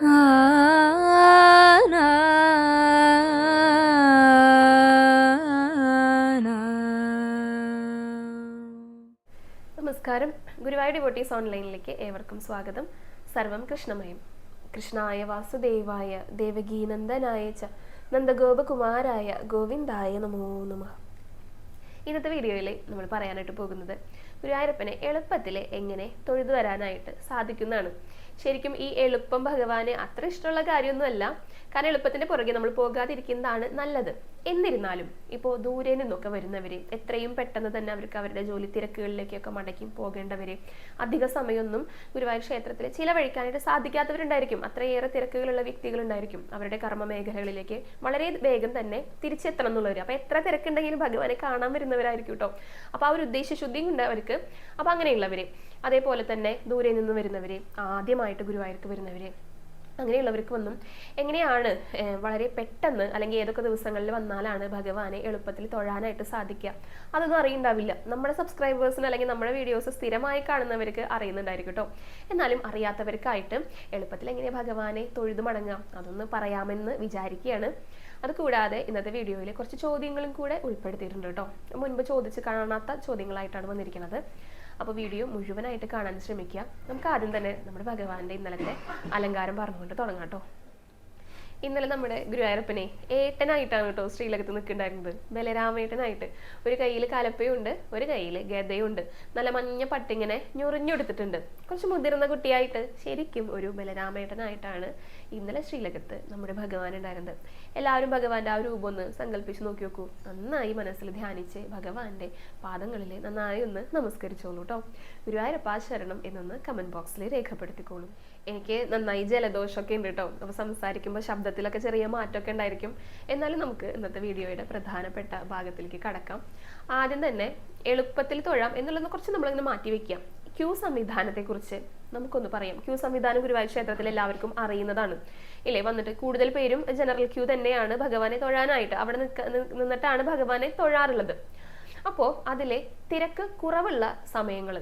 നമസ്കാരം. ഗുരുവായൂർ ഡിവോട്ടീസ് ഓൺലൈനിലേക്ക് ഏവർക്കും സ്വാഗതം. സർവം കൃഷ്ണമയം. കൃഷ്ണായ വാസുദേവായ ദേവകീനന്ദനായ ച നന്ദഗോപകുമാരായ ഗോവിന്ദായ നമോ നമ. ഇന്നത്തെ വീഡിയോയിൽ നമ്മൾ പറയാനായിട്ട് പോകുന്നത് ഗുരുവായൂരപ്പനെ എളുപ്പത്തിൽ എങ്ങനെ തൊഴുതു വരാനായിട്ട് സാധിക്കുന്നതാണ്. ശരിക്കും ഈ എളുപ്പം ഭഗവാന് അത്ര ഇഷ്ടമുള്ള കാര്യമൊന്നുമല്ല. കാരണം എളുപ്പത്തിന്റെ പുറകെ നമ്മൾ പോകാതിരിക്കുന്നതാണ് നല്ലത്. എന്നിരുന്നാലും ഇപ്പോൾ ദൂരെ നിന്നൊക്കെ വരുന്നവര് എത്രയും പെട്ടെന്ന് തന്നെ അവർക്ക് അവരുടെ ജോലി തിരക്കുകളിലേക്കൊക്കെ മടക്കി പോകേണ്ടവര് അധിക സമയമൊന്നും ഗുരുവായൂർ ക്ഷേത്രത്തിൽ ചിലവഴിക്കാനായിട്ട് സാധിക്കാത്തവരുണ്ടായിരിക്കും. അത്രയേറെ തിരക്കുകളുള്ള വ്യക്തികളുണ്ടായിരിക്കും. അവരുടെ കർമ്മ മേഖലകളിലേക്ക് വളരെ വേഗം തന്നെ തിരിച്ചെത്തണം എന്നുള്ളവർ അപ്പൊ എത്ര തിരക്കുണ്ടെങ്കിലും ഭഗവാനെ കാണാൻ വരുന്നവരായിരിക്കും കേട്ടോ അപ്പൊ ആ ഒരു ഉദ്ദേശശുദ്ധിയും ഉണ്ട് അവർക്ക്. അപ്പൊ അങ്ങനെയുള്ളവര് അതേപോലെ തന്നെ ദൂരെ നിന്ന് വരുന്നവര് ആദ്യമായിട്ട് ഗുരുവായൂർക്ക് വരുന്നവര്. അങ്ങനെയുള്ളവർക്ക് വന്നും. എങ്ങനെയാണ് വളരെ പെട്ടെന്ന് അല്ലെങ്കിൽ ഏതൊക്കെ ദിവസങ്ങളിൽ വന്നാലാണ് ഭഗവാനെ എളുപ്പത്തിൽ തൊഴാനായിട്ട് സാധിക്കുക? അതൊന്നും അറിയണ്ടാവില്ല. നമ്മുടെ സബ്സ്ക്രൈബേഴ്സിന് അല്ലെങ്കിൽ നമ്മുടെ വീഡിയോസ് സ്ഥിരമായി കാണുന്നവർക്ക് അറിയുന്നുണ്ടായിരിക്കും കേട്ടോ എന്നാലും അറിയാത്തവർക്കായിട്ട് എളുപ്പത്തിൽ എങ്ങനെ ഭഗവാനെ തൊഴുതു മടങ്ങാം? അതൊന്ന് പറയാമെന്ന് വിചാരിക്കുകയാണ്. അതുകൂടാതെ ഇന്നത്തെ വീഡിയോയിൽ കുറച്ച് ചോദ്യങ്ങളും കൂടെ ഉൾപ്പെടുത്തിയിട്ടുണ്ട് കേട്ടോ മുൻപ് ചോദിച്ച് കാണാത്ത ചോദ്യങ്ങളായിട്ടാണ് വന്നിരിക്കുന്നത്. അപ്പോൾ വീഡിയോ മുഴുവനായിട്ട് കാണാൻ ശ്രമിക്കുക. നമുക്ക് ആദ്യം തന്നെ നമ്മുടെ ഭഗവാന്റെ ഇന്നലത്തെ അലങ്കാരം പറഞ്ഞുകൊണ്ട് തുടങ്ങാം കേട്ടോ. ഇന്നലെ നമ്മുടെ ഗുരുവായൂരപ്പനെ ഏട്ടനായിട്ടാണ് കേട്ടോ ശ്രീലകത്ത് നിൽക്കുന്നുണ്ടായിരുന്നത്. ബലരാമേട്ടനായിട്ട്. ഒരു കയ്യിൽ കലപ്പയുണ്ട് ഒരു കയ്യിൽ ഗതയുണ്ട് നല്ല മഞ്ഞ പട്ടിങ്ങനെ ഞൊറിഞ്ഞെടുത്തിട്ടുണ്ട്. കുറച്ച് മുതിർന്ന കുട്ടിയായിട്ട് ശരിക്കും ഒരു ബലരാമേട്ടനായിട്ടാണ് ഇന്നലെ ശ്രീലകത്ത് നമ്മുടെ ഭഗവാൻ ഉണ്ടായിരുന്നത്. എല്ലാവരും ഭഗവാന്റെ ആ രൂപം ഒന്ന് സങ്കല്പിച്ച് നോക്കി നോക്കൂ. നന്നായി മനസ്സിൽ ധ്യാനിച്ച് ഭഗവാന്റെ പാദങ്ങളിൽ നന്നായി ഒന്ന് നമസ്കരിച്ചോളൂ കേട്ടോ ഗുരുവായൂരപ്പ ശരണം എന്നൊന്ന് കമന്റ് ബോക്സിൽ രേഖപ്പെടുത്തിക്കോളൂ. എനിക്ക് നന്നായി ജലദോഷമൊക്കെ ഉണ്ട് കേട്ടോ അപ്പോൾ സംസാരിക്കുമ്പോൾ ശബ്ദത്തിലൊക്കെ ചെറിയ മാറ്റമൊക്കെ ഉണ്ടായിരിക്കും. എന്നാലും നമുക്ക് ഇന്നത്തെ വീഡിയോയുടെ പ്രധാനപ്പെട്ട ഭാഗത്തിലേക്ക് കടക്കാം. ആദ്യം തന്നെ എളുപ്പത്തിൽ തൊഴാം എന്നുള്ളത് കുറച്ച് നമ്മളിങ്ങനെ മാറ്റി വെക്കാം. ക്യൂ സംവിധാനത്തെക്കുറിച്ച് നമുക്കൊന്ന് പറയാം. ക്യൂ സംവിധാനം ഗുരുവായൂർ ക്ഷേത്രത്തിൽ എല്ലാവർക്കും അറിയുന്നതാണ്. ഇല്ലേ വന്നിട്ട് കൂടുതൽ പേരും ജനറൽ ക്യൂ തന്നെയാണ് ഭഗവാനെ തൊഴാനായിട്ട്. അവിടെ നിന്നിട്ടാണ് ഭഗവാനെ തൊഴാറുള്ളത്. അപ്പോ അതിലെ തിരക്ക് കുറവുള്ള സമയങ്ങൾ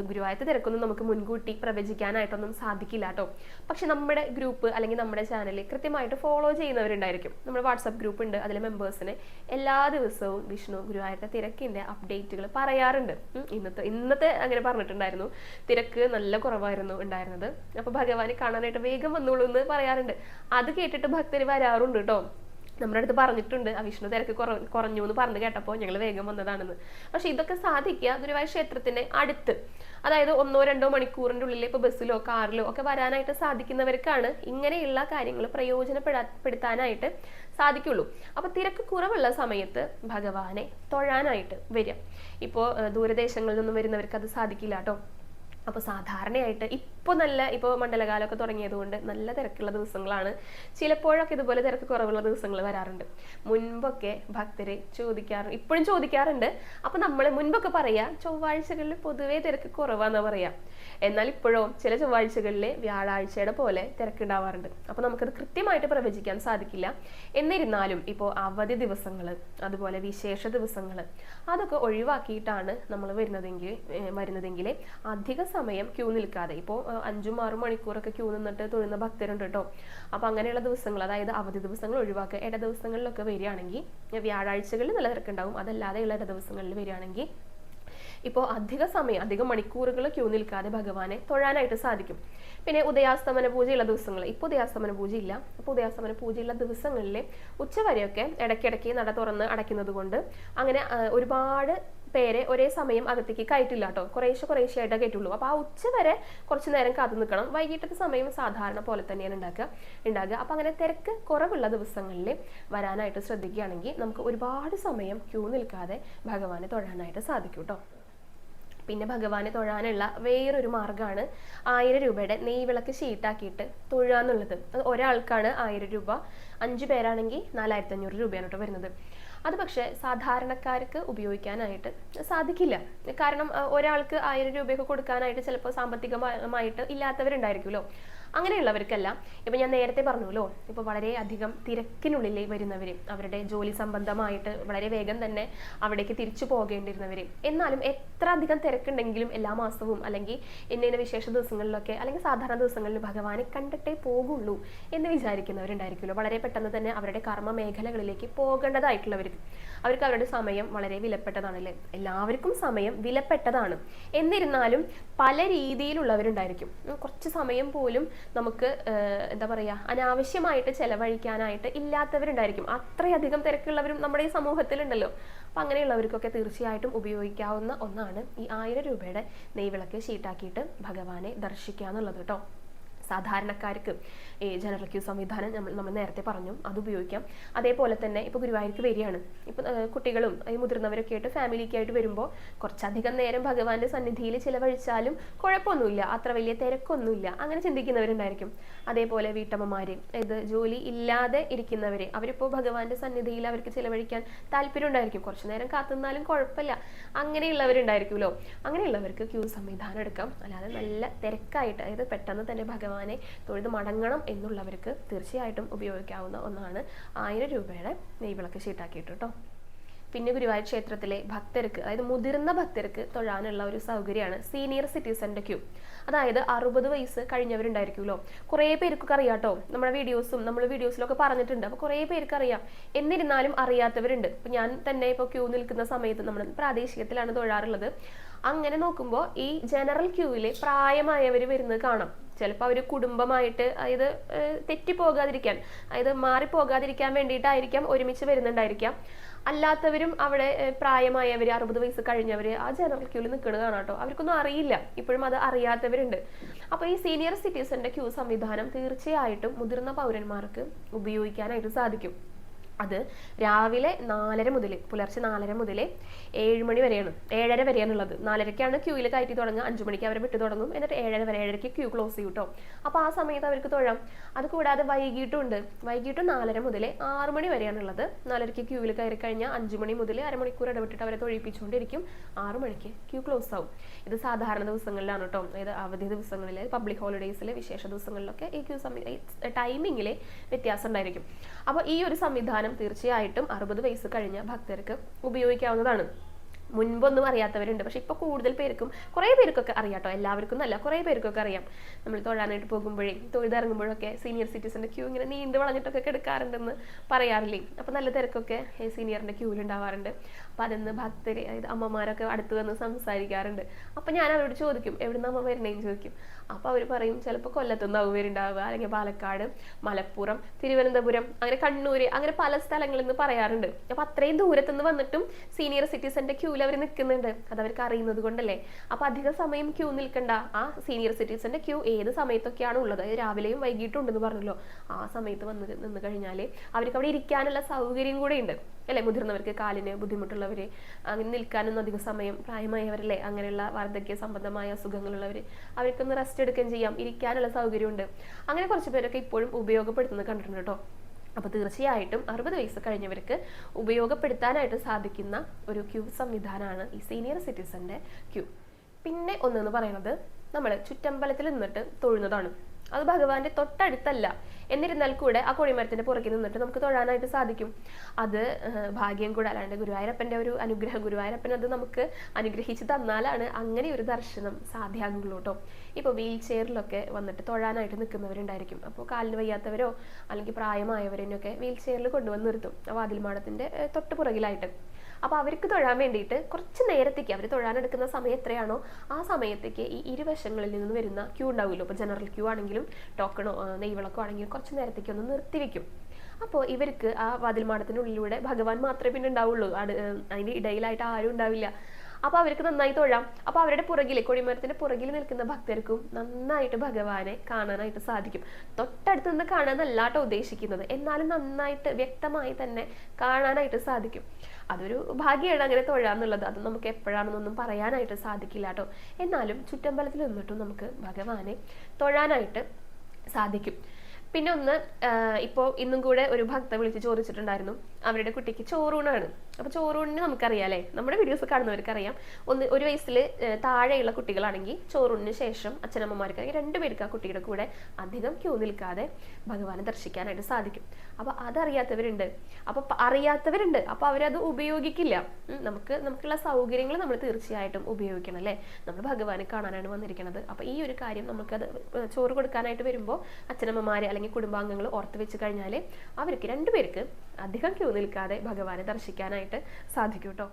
ഗുരുവായൂരത്തെ തിരക്കൊന്നും നമുക്ക് മുൻകൂട്ടി പ്രവചിക്കാനായിട്ടൊന്നും സാധിക്കില്ല കേട്ടോ. പക്ഷെ നമ്മുടെ ഗ്രൂപ്പ് അല്ലെങ്കിൽ നമ്മുടെ ചാനൽ കൃത്യമായിട്ട് ഫോളോ ചെയ്യുന്നവരുണ്ടായിരിക്കും. നമ്മുടെ വാട്സപ്പ് ഗ്രൂപ്പ് ഉണ്ട് അതിലെ മെമ്പേഴ്സിന് എല്ലാ ദിവസവും വിഷ്ണു ഗുരുവായൂരത്തെ തിരക്കിന്റെ അപ്ഡേറ്റുകൾ പറയാറുണ്ട്. ഇന്നത്തെ ഇന്നത്തെ അങ്ങനെ പറഞ്ഞിട്ടുണ്ടായിരുന്നു. തിരക്ക് നല്ല കുറവായിരുന്നു ഉണ്ടായിരുന്നത്. അപ്പൊ ഭഗവാനെ കാണാനായിട്ട് വേഗം വന്നോളൂ എന്ന് പറയാറുണ്ട്. അത് കേട്ടിട്ട് ഭക്തർ വരാറുണ്ട് കേട്ടോ. നമ്മുടെ അടുത്ത് പറഞ്ഞിട്ടുണ്ട് ആ വിഷ്ണു തിരക്ക് കുറ കുറഞ്ഞു എന്ന് പറഞ്ഞു കേട്ടപ്പോൾ ഞങ്ങൾ വേഗം വന്നതാണെന്ന്. പക്ഷെ ഇതൊക്കെ സാധിക്കുക ഗുരുവായൂർ ക്ഷേത്രത്തിന്റെ അടുത്ത്. അതായത് ഒന്നോ രണ്ടോ മണിക്കൂറിന്റെ ഉള്ളിൽ ഇപ്പൊ ബസ്സിലോ കാറിലോ ഒക്കെ വരാനായിട്ട് സാധിക്കുന്നവർക്കാണ് ഇങ്ങനെയുള്ള കാര്യങ്ങൾ പ്രയോജനപ്പെടുത്താനായിട്ട് സാധിക്കുള്ളൂ. അപ്പൊ തിരക്ക് കുറവുള്ള സമയത്ത് ഭഗവാനെ തൊഴാനായിട്ട് വരിക. ഇപ്പോ ദൂരദേശങ്ങളിൽ നിന്നും വരുന്നവർക്ക് അത് സാധിക്കില്ല കേട്ടോ അപ്പോൾ സാധാരണയായിട്ട് ഇപ്പോൾ നല്ല ഇപ്പോൾ മണ്ഡലകാലമൊക്കെ തുടങ്ങിയത് കൊണ്ട് നല്ല തിരക്കുള്ള ദിവസങ്ങളാണ്. ചിലപ്പോഴൊക്കെ ഇതുപോലെ തിരക്ക് കുറവുള്ള ദിവസങ്ങൾ വരാറുണ്ട്. മുൻപൊക്കെ ഭക്തര് ചോദിക്കാറ് ഇപ്പോഴും ചോദിക്കാറുണ്ട്. അപ്പോൾ നമ്മൾ മുൻപൊക്കെ പറയാ ചൊവ്വാഴ്ചകളിൽ പൊതുവേ തിരക്ക് കുറവാന്നാ പറയാ. എന്നാൽ ഇപ്പോഴോ ചില ചൊവ്വാഴ്ചകളിൽ വ്യാഴാഴ്ചയുടെ പോലെ തിരക്കുണ്ടാവാറുണ്ട്. അപ്പോൾ നമുക്കത് കൃത്യമായിട്ട് പ്രവചിക്കാൻ സാധിക്കില്ല. എന്നിരുന്നാലും ഇപ്പോൾ അവധി ദിവസങ്ങൾ അതുപോലെ വിശേഷ ദിവസങ്ങൾ അതൊക്കെ ഒഴിവാക്കിയിട്ടാണ് നമ്മൾ വരുന്നതെങ്കിൽ വരുന്നതെങ്കിൽ അധിക സമയം ക്യൂ നിൽക്കാതെ. ഇപ്പോൾ അഞ്ചും ആറും മണിക്കൂറൊക്കെ ക്യൂ നിന്നിട്ട് തൊഴുന്ന ഭക്തരുണ്ട് കേട്ടോ അപ്പോൾ അങ്ങനെയുള്ള ദിവസങ്ങൾ അതായത് അവധി ദിവസങ്ങൾ ഒഴിവാക്കുക ഇട ദിവസങ്ങളിലൊക്കെ വരികയാണെങ്കിൽ വ്യാഴാഴ്ചകളിൽ നല്ല തിരക്കുണ്ടാവും. അതല്ലാതെയുള്ള ഇട ദിവസങ്ങളിൽ വരികയാണെങ്കിൽ ഇപ്പോൾ അധിക സമയം അധിക മണിക്കൂറുകൾ ക്യൂ നിൽക്കാതെ ഭഗവാനെ തൊഴാനായിട്ട് സാധിക്കും. പിന്നെ ഉദയാസ്തമന പൂജയുള്ള ദിവസങ്ങൾ ഇപ്പോൾ ഉദയാസ്തമന പൂജ ഇല്ല അപ്പോൾ ഉദയാസ്തമന പൂജയുള്ള ദിവസങ്ങളിൽ ഉച്ചവരെയൊക്കെ ഇടയ്ക്കിടയ്ക്ക് നട തുറന്ന് അടയ്ക്കുന്നത് കൊണ്ട് അങ്ങനെ ഒരുപാട് പേരെ ഒരേ സമയം അകത്തേക്ക് കയറ്റില്ല കേട്ടോ. കുറേശ്ശെ കുറേശ്ശെ ആയിട്ടേ കയറ്റുള്ളൂ. അപ്പോൾ ആ ഉച്ച വരെ കുറച്ച് നേരം കാത്തു നിൽക്കണം. വൈകിട്ടത്തെ സമയം സാധാരണ പോലെ തന്നെയാണ് ഉണ്ടാക്കുക. ഉണ്ടാകുക. അപ്പോൾ അങ്ങനെ തിരക്ക് കുറവുള്ള ദിവസങ്ങളിൽ വരാനായിട്ട് ശ്രദ്ധിക്കുകയാണെങ്കിൽ നമുക്ക് ഒരുപാട് സമയം ക്യൂ നിൽക്കാതെ ഭഗവാനെ തൊഴാനായിട്ട് സാധിക്കും കേട്ടോ. പിന്നെ ഭഗവാനെ തൊഴാനുള്ള വേറൊരു മാർഗമാണ് ആയിരം രൂപയുടെ നെയ്വിളക്ക് ഷീട്ടാക്കിയിട്ട് തൊഴുക എന്നുള്ളത്. അത് ഒരാൾക്കാണ് ആയിരം രൂപ. അഞ്ച് പേരാണെങ്കിൽ നാലായിരത്തി അഞ്ഞൂറ് രൂപയാണ് കേട്ടോ വരുന്നത്. അത് പക്ഷേ സാധാരണക്കാർക്ക് ഉപയോഗിക്കാനായിട്ട് സാധിക്കില്ല. കാരണം ഒരാൾക്ക് ആയിരം രൂപയൊക്കെ കൊടുക്കാനായിട്ട് ചിലപ്പോൾ സാമ്പത്തികമായിട്ട് ഇല്ലാത്തവരുണ്ടായിരിക്കുമല്ലോ. അങ്ങനെയുള്ളവർക്കെല്ലാം ഇപ്പം ഞാൻ നേരത്തെ പറഞ്ഞല്ലോ ഇപ്പോൾ വളരെ അധികം തിരക്കിനുള്ളിൽ വരുന്നവർ അവരുടെ ജോലി സംബന്ധമായിട്ട് വളരെ വേഗം തന്നെ അവിടേക്ക് തിരിച്ചു പോകേണ്ടിരുന്നവർ എന്നാലും എത്ര അധികം തിരക്കുണ്ടെങ്കിലും എല്ലാ മാസവും അല്ലെങ്കിൽ ഇന്ന വിശേഷ ദിവസങ്ങളിലൊക്കെ അല്ലെങ്കിൽ സാധാരണ ദിവസങ്ങളിൽ ഭഗവാനെ കണ്ടിട്ടേ പോകുള്ളൂ എന്ന് വിചാരിക്കുന്നവരുണ്ടായിരിക്കുമല്ലോ. വളരെ പെട്ടെന്ന് തന്നെ അവരുടെ കർമ്മ മേഖലകളിലേക്ക് പോകേണ്ടതായിട്ടുള്ളവർക്ക് അവർക്ക് അവരുടെ സമയം വളരെ വിലപ്പെട്ടതാണല്ലേ? എല്ലാവർക്കും സമയം വിലപ്പെട്ടതാണ്. എന്നിരുന്നാലും പല രീതിയിലുള്ളവരുണ്ടായിരിക്കും. കുറച്ച് സമയം പോലും നമുക്ക് എന്താ പറയുക അനാവശ്യമായിട്ട് ചെലവഴിക്കാനായിട്ട് ഇല്ലാത്തവരുണ്ടായിരിക്കും. അത്രയധികം തിരക്കുള്ളവരും നമ്മുടെ ഈ സമൂഹത്തിലുണ്ടല്ലോ. അപ്പം അങ്ങനെയുള്ളവർക്കൊക്കെ തീർച്ചയായിട്ടും ഉപയോഗിക്കാവുന്ന ഒന്നാണ് ഈ ആയിരം രൂപയുടെ നെയ്വിളക്ക് ഷീട്ടാക്കിയിട്ട് ഭഗവാനെ ദർശിക്കുക എന്നുള്ളത് കേട്ടോ സാധാരണക്കാർക്ക് ഈ ജനറൽ ക്യൂ സംവിധാനം നമ്മൾ നമ്മൾ നേരത്തെ പറഞ്ഞു അത് ഉപയോഗിക്കാം. അതേപോലെ തന്നെ ഇപ്പോൾ ഗുരുവായൂർക്ക് വരികയാണ്. ഇപ്പം കുട്ടികളും ഈ മുതിർന്നവരൊക്കെ ആയിട്ട് ഫാമിലിക്ക് ആയിട്ട് വരുമ്പോൾ കുറച്ചധികം നേരം ഭഗവാന്റെ സന്നിധിയിൽ ചിലവഴിച്ചാലും കുഴപ്പമൊന്നുമില്ല. അത്ര വലിയ തിരക്കൊന്നുമില്ല. അങ്ങനെ ചിന്തിക്കുന്നവരുണ്ടായിരിക്കും. അതേപോലെ വീട്ടമ്മമാര് ഇത് ജോലി ഇല്ലാതെ ഇരിക്കുന്നവര് അവരിപ്പോൾ ഭഗവാന്റെ സന്നിധിയിൽ അവർക്ക് ചിലവഴിക്കാൻ താല്പര്യം ഉണ്ടായിരിക്കും കുറച്ചു നേരം കാത്തുനിന്നാലും കുഴപ്പമില്ല. അങ്ങനെയുള്ളവരുണ്ടായിരിക്കുമല്ലോ. അങ്ങനെയുള്ളവർക്ക് ക്യൂ സംവിധാനം എടുക്കാം. അല്ലാതെ നല്ല തിരക്കായിട്ട് അതായത് പെട്ടെന്ന് തന്നെ ഭഗവാനെ തൊഴുത് മടങ്ങണം എന്നുള്ളവർക്ക് തീർച്ചയായിട്ടും ഉപയോഗിക്കാവുന്ന ഒന്നാണ് ആയിരം രൂപയുടെ നെയ്വിളക്ക് ഷീട്ടാക്കിയിട്ട് കേട്ടോ പിന്നെ ഗുരുവായൂർ ക്ഷേത്രത്തിലെ ഭക്തർക്ക് അതായത് മുതിർന്ന ഭക്തർക്ക് തൊഴാനുള്ള ഒരു സൗകര്യമാണ് സീനിയർ സിറ്റിസന്റെ ക്യൂ. അതായത് അറുപത് വയസ്സ് കഴിഞ്ഞവരുണ്ടായിരിക്കുമല്ലോ. കുറേ പേർക്കൊക്കെ അറിയാം കേട്ടോ നമ്മുടെ വീഡിയോസും നമ്മൾ വീഡിയോസിലൊക്കെ പറഞ്ഞിട്ടുണ്ട്. അപ്പോൾ കുറേ പേർക്ക് അറിയാം. എന്നിരുന്നാലും അറിയാത്തവരുണ്ട്. ഇപ്പം ഞാൻ തന്നെ ഇപ്പോൾ ക്യൂ നിൽക്കുന്ന സമയത്ത് നമ്മൾ പ്രാദേശികത്തിലാണ് തൊഴാറുള്ളത്. അങ്ങനെ നോക്കുമ്പോൾ ഈ ജനറൽ ക്യൂവിൽ പ്രായമായവർ വരുന്നത് കാണാം. ചിലപ്പോൾ അവർ കുടുംബമായിട്ട് അതായത് തെറ്റി തെറ്റിപ്പോകാതിരിക്കാൻ അതായത് മാറിപ്പോകാതിരിക്കാൻ വേണ്ടിയിട്ടായിരിക്കാം ഒരുമിച്ച് വരുന്നുണ്ടായിരിക്കാം. അല്ലാത്തവരും അവിടെ പ്രായമായവർ അറുപത് വയസ്സ് കഴിഞ്ഞവർ ആ ജനറൽ ക്യൂവിൽ നിൽക്കുന്നത് കാണാം കേട്ടോ. അവർക്കൊന്നും അറിയില്ല. ഇപ്പോഴും അത് അറിയാത്തവരുണ്ട്. അപ്പോൾ ഈ സീനിയർ സിറ്റിസന്റെ ക്യൂ സംവിധാനം തീർച്ചയായിട്ടും മുതിർന്ന പൗരന്മാർക്ക് ഉപയോഗിക്കാനായിട്ട് സാധിക്കും. അത് രാവിലെ നാലര മുതൽ പുലർച്ചെ നാലര മുതൽ ഏഴ് മണി വരെയാണ്. ഏഴര വരെയാണുള്ളത്. നാലരയ്ക്കാണ് ക്യൂയിൽ കയറ്റി തുടങ്ങുക. അഞ്ചു മണിക്ക് അവരെ വിട്ടു തുടങ്ങും. എന്നിട്ട് ഏഴര വരെ ഏഴരയ്ക്ക് ക്യൂ ക്ലോസ് ചെയ്യും കേട്ടോ അപ്പോൾ ആ സമയത്ത് അവർക്ക് തൊഴാം. അത് കൂടാതെ വൈകിട്ടുണ്ട്. വൈകിട്ട് നാലര മുതൽ ആറ് മണി വരെയാണുള്ളത്. നാലരയ്ക്ക് ക്യൂവിൽ കയറി കഴിഞ്ഞാൽ അഞ്ചു മണി മുതൽ അരമണിക്കൂർ ഇടവിട്ടിട്ട് അവരെ തൊഴിപ്പിച്ചുകൊണ്ടിരിക്കും ആറ് മണിക്ക് ക്യൂ ക്ലോസ് ആവും. ഇത് സാധാരണ ദിവസങ്ങളിലാണ് കേട്ടോ അതായത് അവധി ദിവസങ്ങളിൽ പബ്ലിക് ഹോളിഡേയ്സിൽ വിശേഷ ദിവസങ്ങളിലൊക്കെ ഈ ക്യൂ സമയ ടൈമിങ്ങിൽ വ്യത്യാസം ഉണ്ടായിരിക്കും. അപ്പോൾ ഈ ഒരു സംവിധാനം തീർച്ചയായിട്ടും അറുപത് വയസ്സ് കഴിഞ്ഞ ഭക്തർക്ക് ഉപയോഗിക്കാവുന്നതാണ്. മുൻപൊന്നും അറിയാത്തവരുണ്ട്. പക്ഷെ ഇപ്പോൾ കൂടുതൽ പേർക്കും കുറേ പേർക്കൊക്കെ അറിയാട്ടോ. എല്ലാവർക്കും നല്ല കുറേ പേർക്കൊക്കെ അറിയാം. നമ്മൾ തൊഴാനായിട്ട് പോകുമ്പോഴേ തൊഴുതിറങ്ങുമ്പോഴൊക്കെ സീനിയർ സിറ്റിസന്റെ ക്യൂ ഇങ്ങനെ നീണ്ടു വളഞ്ഞിട്ടൊക്കെ എടുക്കാറുണ്ടെന്ന് പറയാറില്ലേ? അപ്പോൾ നല്ല തിരക്കൊക്കെ സീനിയറിന്റെ ക്യൂവിൽ ഉണ്ടാവാറുണ്ട്. അപ്പോൾ അതിന്ന് ഭക്തർ അതായത് അമ്മമാരൊക്കെ അടുത്ത് വന്ന് സംസാരിക്കാറുണ്ട്. അപ്പോൾ ഞാൻ അവരോട് ചോദിക്കും എവിടുന്ന് അമ്മ വരണേന്ന് ചോദിക്കും. അപ്പോൾ അവർ പറയും ചിലപ്പോൾ കൊല്ലത്തുനിന്നാവും വരുന്നുണ്ടാവുക അല്ലെങ്കിൽ പാലക്കാട് മലപ്പുറം തിരുവനന്തപുരം അങ്ങനെ കണ്ണൂര് അങ്ങനെ പല സ്ഥലങ്ങളിൽ നിന്ന് പറയാറുണ്ട്. അപ്പോൾ അത്രയും ദൂരത്തുനിന്ന് വന്നിട്ടും സീനിയർ സിറ്റിസന്റെ ക്യൂവിൽ അവർ നിൽക്കുന്നുണ്ട്. അത് അവർക്ക് അറിയുന്നത് കൊണ്ടല്ലേ. അപ്പോൾ അധിക സമയം ക്യൂ നിൽക്കണ്ട. ആ സീനിയർ സിറ്റിസന്റെ ക്യൂ ഏത് സമയത്തൊക്കെയാണ് ഉള്ളത്? രാവിലെയും വൈകിട്ടും ഉണ്ടെന്ന് പറഞ്ഞല്ലോ. ആ സമയത്ത് വന്ന് നിന്ന് കഴിഞ്ഞാൽ അവർക്ക് അവിടെ ഇരിക്കാനുള്ള സൗകര്യം കൂടെ ഉണ്ട്. അല്ലെ? മുതിർന്നവർക്ക് കാലിന് ബുദ്ധിമുട്ടുള്ളവർ അങ്ങനെ നിൽക്കാനൊന്നും അധികം സമയം പ്രായമായവരല്ലേ? അങ്ങനെയുള്ള വാർദ്ധക്യ സംബന്ധമായ അസുഖങ്ങളുള്ളവർ അവർക്കൊന്ന് റെസ്റ്റ് എടുക്കുകയും ചെയ്യാം. ഇരിക്കാനുള്ള സൗകര്യമുണ്ട്. അങ്ങനെ കുറച്ച് പേരൊക്കെ ഇപ്പോഴും ഉപയോഗപ്പെടുത്തുന്നത് കണ്ടിട്ടുണ്ട് കേട്ടോ. അപ്പോൾ തീർച്ചയായിട്ടും അറുപത് വയസ്സ് കഴിഞ്ഞവർക്ക് ഉപയോഗപ്പെടുത്താനായിട്ട് സാധിക്കുന്ന ഒരു ക്യൂ സംവിധാനമാണ് ഈ സീനിയർ സിറ്റിസന്റെ ക്യൂ. പിന്നെ ഒന്നെന്ന് പറയുന്നത് നമ്മൾ ചുറ്റമ്പലത്തിൽ നിന്നിട്ട് തൊഴുന്നതാണ്. അത് ഭഗവാന്റെ തൊട്ടടുത്തല്ല. എന്നിരുന്നാൽ കൂടെ ആ കൊടിമരത്തിന്റെ പുറകിൽ നിന്നിട്ട് നമുക്ക് തൊഴാനായിട്ട് സാധിക്കും. അത് ഭാഗ്യം കൂടെ അല്ലാണ്ട് ഗുരുവായൂരപ്പന്റെ ഒരു അനുഗ്രഹം ഗുരുവായൂരപ്പൻ അത് നമുക്ക് അനുഗ്രഹിച്ചു തന്നാലാണ് അങ്ങനെ ഒരു ദർശനം സാധ്യമാകുള്ളൂ കേട്ടോ ഇപ്പോൾ വീൽ ചെയറിലൊക്കെ വന്നിട്ട് തൊഴാനായിട്ട് നിൽക്കുന്നവരുണ്ടായിരിക്കും. അപ്പോൾ കാലിന് വയ്യാത്തവരോ അല്ലെങ്കിൽ പ്രായമായവരെയൊക്കെ വീൽ ചെയറിൽ കൊണ്ടുവന്ന് നിർത്തും. ആ വാതിൽമാടത്തിന്റെ തൊട്ട് പുറകിലായിട്ട്. അപ്പോൾ അവർക്ക് തൊഴാൻ വേണ്ടിയിട്ട് കുറച്ച് നേരത്തേക്ക് അവർ തൊഴാനെടുക്കുന്ന സമയം എത്രയാണോ ആ സമയത്തേക്ക് ഈ ഇരുവശങ്ങളിൽ നിന്ന് വരുന്ന ക്യൂ ഉണ്ടാവുമല്ലോ. ഇപ്പോൾ ജനറൽ ക്യൂ ആണെങ്കിലും ടോക്കണോ നെയ്വിളക്കോ ആണെങ്കിലും കുറച്ച് നേരത്തേക്ക് ഒന്ന് നിർത്തിവെക്കും. അപ്പോൾ ഇവർക്ക് ആ വാതിൽമാടത്തിനുള്ളിലൂടെ ഭഗവാൻ മാത്രമേ പിന്നെ ഉണ്ടാവുള്ളൂ. അതിന്റെ ഇടയിലായിട്ട് ആരും ഉണ്ടാവില്ല. അപ്പോൾ അവർക്ക് നന്നായി തൊഴാം. അപ്പോൾ അവരുടെ പുറകിൽ കൊടിമരത്തിന്റെ പുറകിൽ നിൽക്കുന്ന ഭക്തർക്കും നന്നായിട്ട് ഭഗവാനെ കാണാനായിട്ട് സാധിക്കും. തൊട്ടടുത്ത് നിന്ന് കാണാനല്ല കേട്ടോ ഉദ്ദേശിക്കുന്നത്. എന്നാലും നന്നായിട്ട് വ്യക്തമായി തന്നെ കാണാനായിട്ട് സാധിക്കും. അതൊരു ഭാഗ്യമാണ് അങ്ങനെ തൊഴാന്നുള്ളത്. അത് നമുക്ക് എപ്പോഴാണെന്നൊന്നും പറയാനായിട്ട് സാധിക്കില്ല കേട്ടോ. എന്നാലും ചുറ്റമ്പലത്തിൽ നിന്നിട്ടും നമുക്ക് ഭഗവാനെ തൊഴാനായിട്ട് സാധിക്കും. പിന്നെ ഒന്ന് ഇപ്പോൾ ഇന്നും കൂടെ ഒരു ഭക്ത വിളിച്ച് ചോദിച്ചിട്ടുണ്ടായിരുന്നു. അവരുടെ കുട്ടിക്ക് ചോറൂണാണ്. അപ്പോൾ ചോറൂണിന് നമുക്കറിയാം അല്ലേ നമ്മുടെ വീഡിയോസ് കാണുന്നവർക്ക് അറിയാം ഒന്ന് ഒരു വയസ്സിൽ താഴെയുള്ള കുട്ടികളാണെങ്കിൽ ചോറൂണിന് ശേഷം അച്ഛനമ്മമാർക്ക് രണ്ടുപേർക്ക് ആ കുട്ടിയുടെ കൂടെ അധികം ക്യൂ നിൽക്കാതെ ഭഗവാനെ ദർശിക്കാനായിട്ട് സാധിക്കും. അപ്പോൾ അതറിയാത്തവരുണ്ട്. അപ്പോൾ അറിയാത്തവരുണ്ട്. അപ്പോൾ അവരത് ഉപയോഗിക്കില്ല. നമുക്ക് നമുക്കുള്ള സൗകര്യങ്ങൾ നമ്മൾ തീർച്ചയായിട്ടും ഉപയോഗിക്കണം അല്ലേ? നമ്മൾ ഭഗവാനെ കാണാനാണ് വന്നിരിക്കുന്നത് അപ്പോൾ ഈ ഒരു കാര്യം നമുക്കത് ചോറ് കൊടുക്കാനായിട്ട് വരുമ്പോൾ അച്ഛനമ്മമാരെ അല്ലെങ്കിൽ കുടുംബാംഗങ്ങൾ ഓർത്ത് വെച്ച് കഴിഞ്ഞാൽ അവർക്ക് രണ്ടുപേർക്ക് അധികം ക്യൂ നിൽക്കാതെ ഭഗവാനെ ദർശിക്കാനായിട്ട് സാധിക്കും കേട്ടോ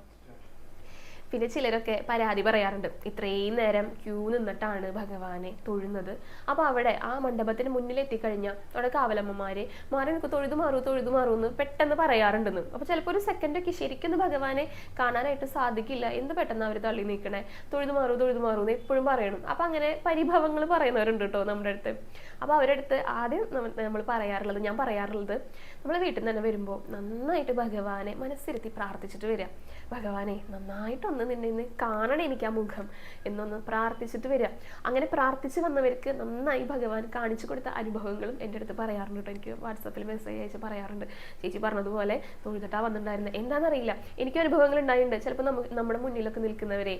പിന്നെ ചിലരൊക്കെ പരാതി പറയാറുണ്ട്. ഇത്രയും നേരം ക്യൂ നിന്നിട്ടാണ് ഭഗവാനെ തൊഴുന്നത്. അപ്പോൾ അവിടെ ആ മണ്ഡപത്തിന് മുന്നിൽ എത്തിക്കഴിഞ്ഞാൽ അവിടെ കാവലമ്മമാരെ മാറി നിൽക്കും. തൊഴുതു മാറൂ തൊഴുതു മാറൂ എന്ന് പെട്ടെന്ന് പറയാറുണ്ടെന്ന്. അപ്പോൾ ചിലപ്പോൾ ഒരു സെക്കൻഡൊക്കെ ശരിക്കും ഭഗവാനെ കാണാനായിട്ട് സാധിക്കില്ല. എന്ത് പെട്ടെന്ന് അവർ തള്ളി നീക്കണേ തൊഴുതു മാറൂ തൊഴുതു മാറൂ എന്ന് എപ്പോഴും പറയണം. അപ്പോൾ അങ്ങനെ പരിഭവങ്ങൾ പറയുന്നവരുണ്ട് കേട്ടോ നമ്മുടെ അടുത്ത്. അപ്പോൾ അവരുടെ അടുത്ത് ആദ്യം നമ്മൾ പറയാറുള്ളത് ഞാൻ പറയാറുള്ളത് നമ്മൾ വീട്ടിൽ നിന്ന് തന്നെ വരുമ്പോൾ നന്നായിട്ട് ഭഗവാനെ മനസ്സിരുത്തി പ്രാർത്ഥിച്ചിട്ട് വരിക. ഭഗവാനെ നന്നായിട്ടൊന്ന് നിന്നെ ഇന്ന് കാണണേ എനിക്ക് ആ മുഖം എന്നൊന്ന് പ്രാർത്ഥിച്ചിട്ട് വരിക. അങ്ങനെ പ്രാർത്ഥിച്ച് വന്നവർക്ക് നന്നായി ഭഗവാൻ കാണിച്ചു കൊടുത്ത അനുഭവങ്ങളും എന്റെ അടുത്ത് പറയാറുണ്ട് കേട്ടോ. എനിക്ക് വാട്സപ്പിൽ മെസ്സേജ് അയച്ച് പറയാറുണ്ട്. ചേച്ചി പറഞ്ഞതുപോലെ തൊഴുതട്ടാ വന്നിട്ടുണ്ടായിരുന്നത് എന്താണെന്നറിയില്ല എനിക്ക് അനുഭവങ്ങൾ ഉണ്ടായിട്ടുണ്ട്. ചിലപ്പോൾ നമുക്ക് നമ്മുടെ മുന്നിലൊക്കെ നിൽക്കുന്നവരെ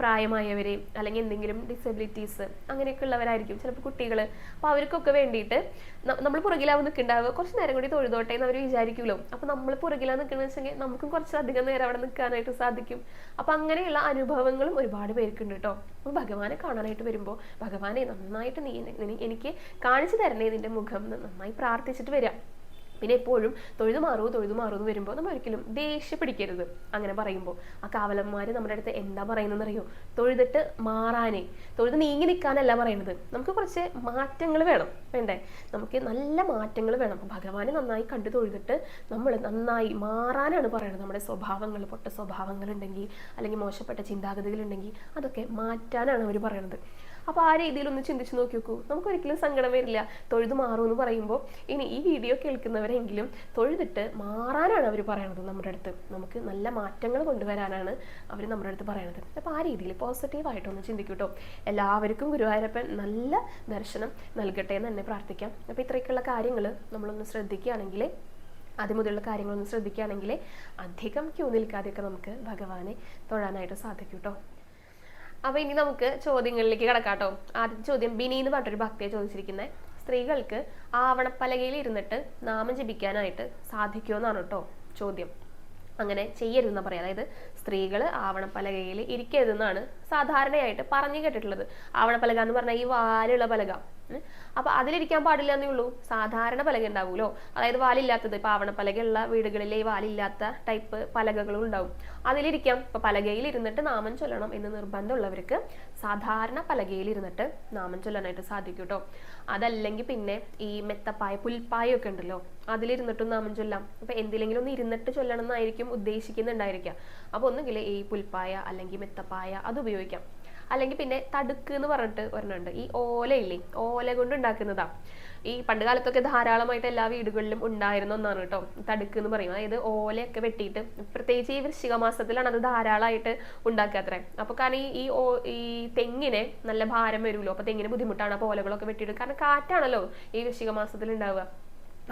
പ്രായമായവരെ അല്ലെങ്കിൽ എന്തെങ്കിലും ഡിസബിലിറ്റീസ് അങ്ങനെയൊക്കെ ഉള്ളവരായിരിക്കും. ചിലപ്പോൾ കുട്ടികൾ അപ്പോൾ അവർക്കൊക്കെ വേണ്ടിയിട്ട് നമ്മൾ പുറകിലാവും നിൽക്കുന്നുണ്ടാവുക കുറച്ച് നേരം കൂടി തൊഴുതോട്ടെ എന്ന് അവർ വിചാരിക്കുമല്ലോ അപ്പോൾ നമ്മൾ പുറകിലാ നിൽക്കണമെന്ന് വെച്ചെങ്കിൽ നമുക്കും കുറച്ചധികം നേരം അവിടെ നിൽക്കാനായിട്ട് സാധിക്കും. അപ്പോൾ അങ്ങനെയുള്ള അനുഭവങ്ങളും ഒരുപാട് പേർക്കുണ്ട് കേട്ടോ അപ്പോൾ ഭഗവാനെ കാണാനായിട്ട് വരുമ്പോൾ ഭഗവാനെ നന്നായിട്ട് നീ എനിക്ക് കാണിച്ചു തരണേ നിന്റെ മുഖം നന്നായി പ്രാർത്ഥിച്ചിട്ട് വരാം. പിന്നെ എപ്പോഴും തൊഴുതു മാറൂ തൊഴുതു മാറൂ എന്ന് വരുമ്പോൾ നമ്മൾ ഒരിക്കലും ദേഷ്യം പിടിക്കരുത് അങ്ങനെ പറയുമ്പോൾ ആ കാവലന്മാർ നമ്മുടെ അടുത്ത് എന്താ പറയുന്നതെന്ന് അറിയോ തൊഴുതിട്ട് മാറാനേ. തൊഴുത് നീങ്ങി നിൽക്കാനല്ല പറയുന്നത് നമുക്ക് കുറച്ച് മാറ്റങ്ങൾ വേണം. വേണ്ടേ? നമുക്ക് നല്ല മാറ്റങ്ങൾ വേണം. ഭഗവാനെ നന്നായി കണ്ടു തൊഴുതിട്ട് നമ്മൾ നന്നായി മാറാനാണ് പറയുന്നത് നമ്മുടെ സ്വഭാവങ്ങൾ പൊട്ട സ്വഭാവങ്ങൾ ഉണ്ടെങ്കിൽ അല്ലെങ്കിൽ മോശപ്പെട്ട ചിന്താഗതികൾ ഉണ്ടെങ്കിൽ അതൊക്കെ മാറ്റാനാണ് അവർ പറയുന്നത് അപ്പോൾ ആ രീതിയിൽ ഒന്ന് ചിന്തിച്ച് നോക്കി നോക്കൂ നമുക്ക് ഒരിക്കലും സങ്കടം വരില്ല. തൊഴുത് മാറും എന്ന് പറയുമ്പോൾ ഇനി ഈ വീഡിയോ കേൾക്കുന്നവരെങ്കിലും തൊഴുതിട്ട് മാറാനാണ് അവർ പറയണത് നമ്മുടെ അടുത്ത്. നമുക്ക് നല്ല മാറ്റങ്ങൾ കൊണ്ടുവരാനാണ് അവർ നമ്മുടെ അടുത്ത് പറയണത്. അപ്പോൾ ആ രീതിയിൽ പോസിറ്റീവായിട്ടൊന്ന് ചിന്തിക്കൂട്ടോ. എല്ലാവർക്കും ഗുരുവായൂരപ്പൻ നല്ല ദർശനം നൽകട്ടെ എന്ന് തന്നെ പ്രാർത്ഥിക്കാം. അപ്പോൾ ഇത്രയൊക്കെയുള്ള കാര്യങ്ങൾ നമ്മളൊന്ന് ശ്രദ്ധിക്കുകയാണെങ്കിൽ ആദ്യം മുതലുള്ള കാര്യങ്ങളൊന്ന് ശ്രദ്ധിക്കുകയാണെങ്കിൽ അധികം ക്യൂ നിൽക്കാതെയൊക്കെ നമുക്ക് ഭഗവാനെ തൊഴാനായിട്ട് സാധിക്കും കേട്ടോ അപ്പൊ ഇനി നമുക്ക് ചോദ്യങ്ങളിലേക്ക് കടക്കാട്ടോ. ആദ്യത്തെ ചോദ്യം ബിനി എന്ന് പറഞ്ഞൊരു ഭക്തിയെ ചോദിച്ചിരിക്കുന്നത് സ്ത്രീകൾക്ക് ആവണപ്പലകയിൽ ഇരുന്നിട്ട് നാമം ജപിക്കാനായിട്ട് സാധിക്കുമോ എന്നാണ് കേട്ടോ ചോദ്യം. അങ്ങനെ ചെയ്യരുതെന്ന് പറയാം. അതായത് സ്ത്രീകൾ ആവണപ്പലകയിൽ ഇരിക്കരുതെന്നാണ് സാധാരണയായിട്ട് പറഞ്ഞു കേട്ടിട്ടുള്ളത്. ആവണപ്പലക എന്ന് പറഞ്ഞാൽ ഈ വാലുള്ള പലക. അപ്പൊ അതിലിരിക്കാൻ പാടില്ല എന്നേ ഉള്ളൂ. സാധാരണ പലക ഉണ്ടാവുമല്ലോ അതായത് വാലില്ലാത്തത്. ഇപ്പൊ ആവണപ്പലകയുള്ള വീടുകളിലെ ഈ വാലില്ലാത്ത ടൈപ്പ് പലകകളും ഉണ്ടാവും. അതിലിരിക്കാം. ഇപ്പൊ പലകയിൽ ഇരുന്നിട്ട് നാമം ചൊല്ലണം എന്ന് നിർബന്ധമുള്ളവർക്ക് സാധാരണ പലകയിൽ ഇരുന്നിട്ട് നാമം ചൊല്ലാനായിട്ട് സാധിക്കും കേട്ടോ അതല്ലെങ്കിൽ പിന്നെ ഈ മെത്തപ്പായ പുൽപ്പായ ഒക്കെ ഉണ്ടല്ലോ അതിലിരുന്നിട്ടും നാമം ചൊല്ലാം. അപ്പൊ എന്തിലെങ്കിലും ഒന്ന് ഇരുന്നിട്ട് ചൊല്ലണം എന്നായിരിക്കും ഉദ്ദേശിക്കുന്നുണ്ടായിരിക്കുക. അപ്പൊ ഒന്നുകിൽ ഈ പുൽപ്പായ അല്ലെങ്കിൽ മെത്തപ്പായ അത് ഉപയോഗിക്കാം. അല്ലെങ്കിൽ പിന്നെ തടുക്ക് എന്ന് പറഞ്ഞിട്ട് ഒരെണ്ണമുണ്ട്. ഈ ഓലയില്ലേ? ഓല കൊണ്ട് ഉണ്ടാക്കുന്നതാ. ഈ പണ്ട് കാലത്തൊക്കെ ധാരാളമായിട്ട് എല്ലാ വീടുകളിലും ഉണ്ടായിരുന്ന ഒന്നാണ് കേട്ടോ. തടുക്ക് എന്ന് പറയും അതായത് ഓലയൊക്കെ വെട്ടിയിട്ട് പ്രത്യേകിച്ച് ഈ വൃശ്ചിക മാസത്തിലാണ് അത് ധാരാളമായിട്ട് ഉണ്ടാക്കുക അത്രേ. അപ്പൊ കാരണം ഈ ഈ ഓ ഈ തെങ്ങിനെ നല്ല ഭാരം വരുമല്ലോ. അപ്പൊ തെങ്ങിന് ബുദ്ധിമുട്ടാണ് അപ്പൊ ഓലകളൊക്കെ വെട്ടിയിട്ട് കാരണം കാറ്റാണല്ലോ ഈ വൃശ്ചിക മാസത്തിൽ ഉണ്ടാവുക.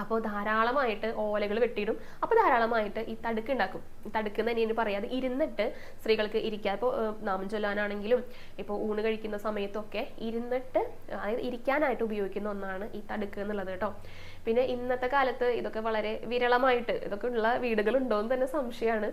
അപ്പോൾ ധാരാളമായിട്ട് ഓലകൾ വെട്ടിയിടും. അപ്പോൾ ധാരാളമായിട്ട് ഈ തടുക്ക് ഉണ്ടാക്കും. തടുക്ക് എന്ന് തന്നെയാണ് പറയാതെ ഇരുന്നിട്ട് സ്ത്രീകൾക്ക് ഇരിക്കാൻ ഇപ്പോൾ നാമം ചൊല്ലാനാണെങ്കിലും ഇപ്പോൾ ഊണ് കഴിക്കുന്ന സമയത്തൊക്കെ ഇരുന്നിട്ട് അതായത് ഇരിക്കാനായിട്ട് ഉപയോഗിക്കുന്ന ഒന്നാണ് ഈ തടുക്ക് എന്നുള്ളത് കേട്ടോ. പിന്നെ ഇന്നത്തെ കാലത്ത് ഇതൊക്കെ വളരെ വിരളമായിട്ട് ഇതൊക്കെ ഉള്ള വീടുകളുണ്ടോ എന്ന് തന്നെ സംശയമാണ്.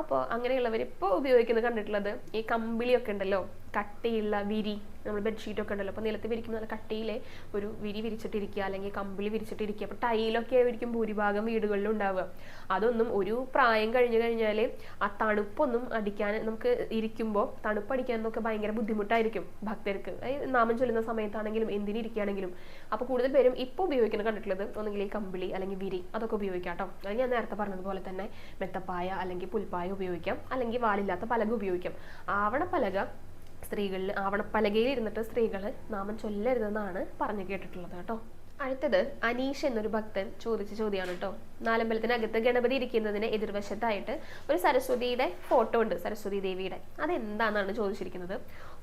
അപ്പോൾ അങ്ങനെയുള്ളവർ ഇപ്പോൾ ഉപയോഗിക്കുന്നത് കണ്ടിട്ടുള്ളത് ഈ കമ്പിളിയൊക്കെ ഉണ്ടല്ലോ. കട്ടിയുള്ള വിരി നമ്മൾ ബെഡ്ഷീറ്റ് ഒക്കെ ഉണ്ടല്ലോ. അപ്പോൾ നിലത്ത് വിരിക്കുമ്പോൾ നല്ല കട്ടിയിലെ ഒരു വിരി വിരിച്ചിട്ടിരിക്കുക അല്ലെങ്കിൽ കമ്പിളി വിരിച്ചിട്ടിരിക്കുക. അപ്പോൾ ടൈലൊക്കെ ആയിരിക്കും ഭൂരിഭാഗം വീടുകളിലും ഉണ്ടാവുക. അതൊന്നും ഒരു പ്രായം കഴിഞ്ഞു കഴിഞ്ഞാൽ ആ തണുപ്പൊന്നും അടിക്കാൻ നമുക്ക് ഇരിക്കുമ്പോൾ തണുപ്പടിക്കാനൊക്കെ ഭയങ്കര ബുദ്ധിമുട്ടായിരിക്കും ഭക്തർക്ക്. നാമം ചൊല്ലുന്ന സമയത്താണെങ്കിലും എന്തിനിരിക്കുകയാണെങ്കിലും. അപ്പോൾ കൂടുതൽ പേരും ഇപ്പോൾ ഉപയോഗിക്കുന്നത് കണ്ടിട്ടുള്ളത് ഒന്നുകിൽ ഈ കമ്പിളി അല്ലെങ്കിൽ വിരി അതൊക്കെ ഉപയോഗിക്കാം കേട്ടോ. അത് ഞാൻ നേരത്തെ പറഞ്ഞതുപോലെ തന്നെ മെത്തപ്പായ അല്ലെങ്കിൽ പുൽപ്പായ ഉപയോഗിക്കാം. അല്ലെങ്കിൽ വാലില്ലാത്ത പലക ഉപയോഗിക്കാം. ആവണ പലക സ്ത്രീകളിൽ ആവണപ്പലകയിൽ ഇരുന്നിട്ട് സ്ത്രീകൾ നാമം ചൊല്ലരുതെന്നാണ് പറഞ്ഞു കേട്ടിട്ടുള്ളത് കേട്ടോ. അടുത്തത് അനീഷ് എന്നൊരു ഭക്തൻ ചോദിച്ച ചോദ്യമാണ് കേട്ടോ. നാലമ്പലത്തിനകത്ത് ഗണപതി ഇരിക്കുന്നതിന് എതിർവശത്തായിട്ട് ഒരു സരസ്വതിയുടെ ഫോട്ടോ ഉണ്ട് സരസ്വതി ദേവിയുടെ. അതെന്താണെന്നാണ് ചോദിച്ചിരിക്കുന്നത്?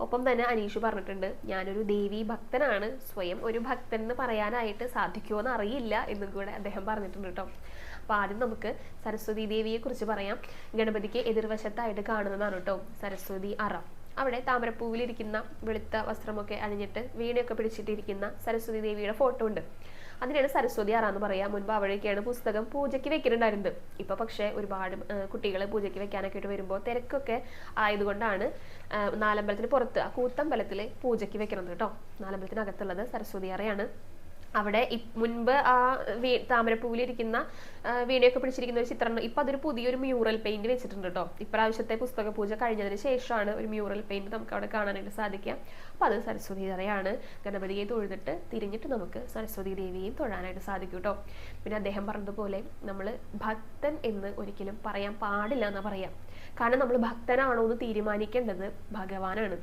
ഒപ്പം തന്നെ അനീഷ് പറഞ്ഞിട്ടുണ്ട് ഞാനൊരു ദേവി ഭക്തനാണ് സ്വയം ഒരു ഭക്തൻ എന്ന് പറയാനായിട്ട് സാധിക്കുമോ എന്ന് അറിയില്ല എന്നും കൂടെ അദ്ദേഹം പറഞ്ഞിട്ടുണ്ട് കേട്ടോ. അപ്പോൾ ആദ്യം നമുക്ക് സരസ്വതി ദേവിയെ കുറിച്ച് പറയാം. ഗണപതിക്ക് എതിർവശത്തായിട്ട് കാണുന്നതാണ് കേട്ടോ സരസ്വതി അറ. അവിടെ താമരപ്പൂവിലിരിക്കുന്ന വെളുത്ത വസ്ത്രമൊക്കെ അണിഞ്ഞിട്ട് വീണയൊക്കെ പിടിച്ചിട്ടിരിക്കുന്ന സരസ്വതി ദേവിയുടെ ഫോട്ടോ ഉണ്ട്. അതിനാണ് സരസ്വതി ആറാന്ന് പറയാം? മുൻപ് അവിടേക്കാണ് പുസ്തകം പൂജയ്ക്ക് വെക്കുന്നുണ്ടായിരുന്നത് ഇപ്പൊ പക്ഷേ ഒരുപാട് കുട്ടികൾ പൂജയ്ക്ക് വെക്കാനൊക്കെ ആയിട്ട് വരുമ്പോൾ തിരക്കൊക്കെ ആയതുകൊണ്ടാണ് നാലമ്പലത്തിന് പുറത്ത് ആ കൂത്തമ്പലത്തിൽ പൂജയ്ക്ക് വെക്കുന്നത് കേട്ടോ. നാലമ്പലത്തിനകത്തുള്ളത് സരസ്വതി അറയാണ് അവിടെ മുൻപ് ആ വീ താമരപ്പൂവിലിരിക്കുന്ന വീണയൊക്കെ പിടിച്ചിരിക്കുന്ന ഒരു ചിത്രം ഇപ്പൊ അതൊരു പുതിയൊരു മ്യൂറൽ പെയിന്റ് വെച്ചിട്ടുണ്ട് കേട്ടോ ഇപ്രാവശ്യത്തെ പുസ്തക പൂജ കഴിഞ്ഞതിന് ശേഷമാണ് ഒരു മ്യൂറൽ പെയിന്റ് നമുക്ക് അവിടെ കാണാനായിട്ട് സാധിക്കുക. അപ്പൊ അത് സരസ്വതി തറയാണ് ഗണപതിയെ തൊഴുതിട്ട് തിരിഞ്ഞിട്ട് നമുക്ക് സരസ്വതി ദേവിയെയും തൊഴാനായിട്ട് സാധിക്കും കേട്ടോ പിന്നെ അദ്ദേഹം പറഞ്ഞതുപോലെ നമ്മൾ ഭക്തൻ എന്ന് ഒരിക്കലും പറയാൻ പാടില്ല എന്നാ പറയാം. കാരണം നമ്മൾ ഭക്തനാണോ എന്ന് തീരുമാനിക്കേണ്ടത് ഭഗവാനാണ്.